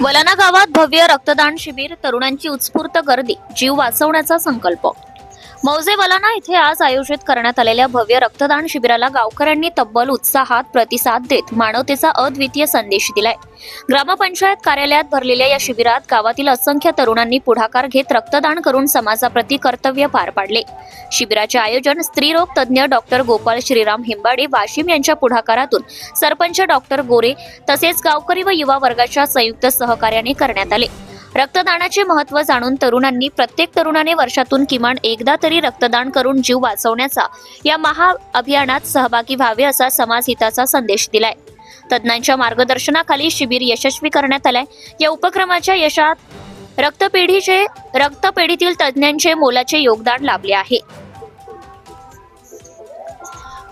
वलाना गावात भव्य रक्तदान शिबिर तरुणांची उत्स्फूर्त गर्दी जीव वाचवण्याचा संकल्प मौजे वलाना येथे आज आयोजित करण्यात आलेल्या भव्य रक्तदान शिबिराला गावकऱ्यांनी तब्बल उत्साहात प्रतिसाद देत मानवतेचा अद्वितीय संदेश दिलाय. ग्रामपंचायत कार्यालयात भरलेल्या या शिबिरात गावातील असंख्य तरुणांनी पुढाकार घेत रक्तदान करून समाजाप्रती कर्तव्य पार पाडले. शिबिराचे आयोजन स्त्रीरोग तज्ज्ञ डॉक्टर गोपाल श्रीराम हिंबाडे वाशिम यांच्या पुढाकारातून सरपंच डॉक्टर गोरे तसेच गावकरी व युवा वर्गाच्या संयुक्त सहकार्याने करण्यात आले. रक्तदानाचे महत्त्व जाणून तरुणांनी प्रत्येक तरुणाने वर्षातून किमान एकदा तरी रक्तदान करून जीव वाचवण्याचा या महा अभियानात सहभागी व्हावे असा समाजहिताचा संदेश दिलाय. तज्ज्ञांच्या मार्गदर्शनाखाली शिबिर यशस्वी करण्यात आलंय. या उपक्रमाच्या यशात रक्तपेढीचे रक्तपेढीतील तज्ज्ञांचे मोलाचे योगदान लाभले आहे.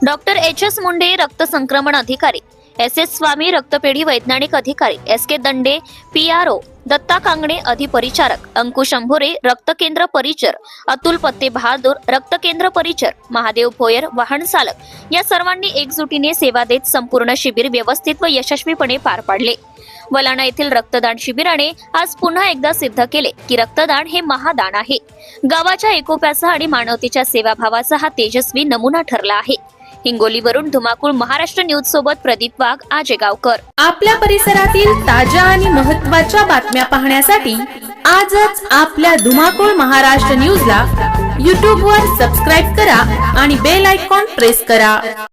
डॉक्टर एच एस मुंडे रक्त संक्रमण अधिकारी एस एस स्वामी रक्तपेढी वैज्ञानिक अधिकारी S K Dande P R O Datta Kangane अधिपरिचारक Ankush Ambhore रक्त केंद्र परिचर अतुल पत्ते बहादूर रक्त केंद्र परिचर महादेव भोयर वाहन चालक या सर्वांनी एकजुटीने सेवा देत संपूर्ण शिबिर व्यवस्थित व यशस्वीपणे पार पाडले. वलाणा येथील रक्तदान शिबिराने आज पुन्हा एकदा सिद्ध केले की रक्तदान हे महादान आहे. गावाच्या एकोप्याचा आणि मानवतेच्या सेवाभावाचा हा तेजस्वी नमुना ठरला आहे. हिंगोलीवरून धुमाकूळ महाराष्ट्र न्यूज सोबत प्रदीप वाघ आजेगावकर आपल्या परिसरातील ताज्या आणि महत्त्वाच्या बातम्या पाहण्यासाठी आजच आपल्या धुमाकूळ महाराष्ट्र न्यूजला यूट्यूबवर सबस्क्राईब करा आणि बेल आयकॉन प्रेस करा.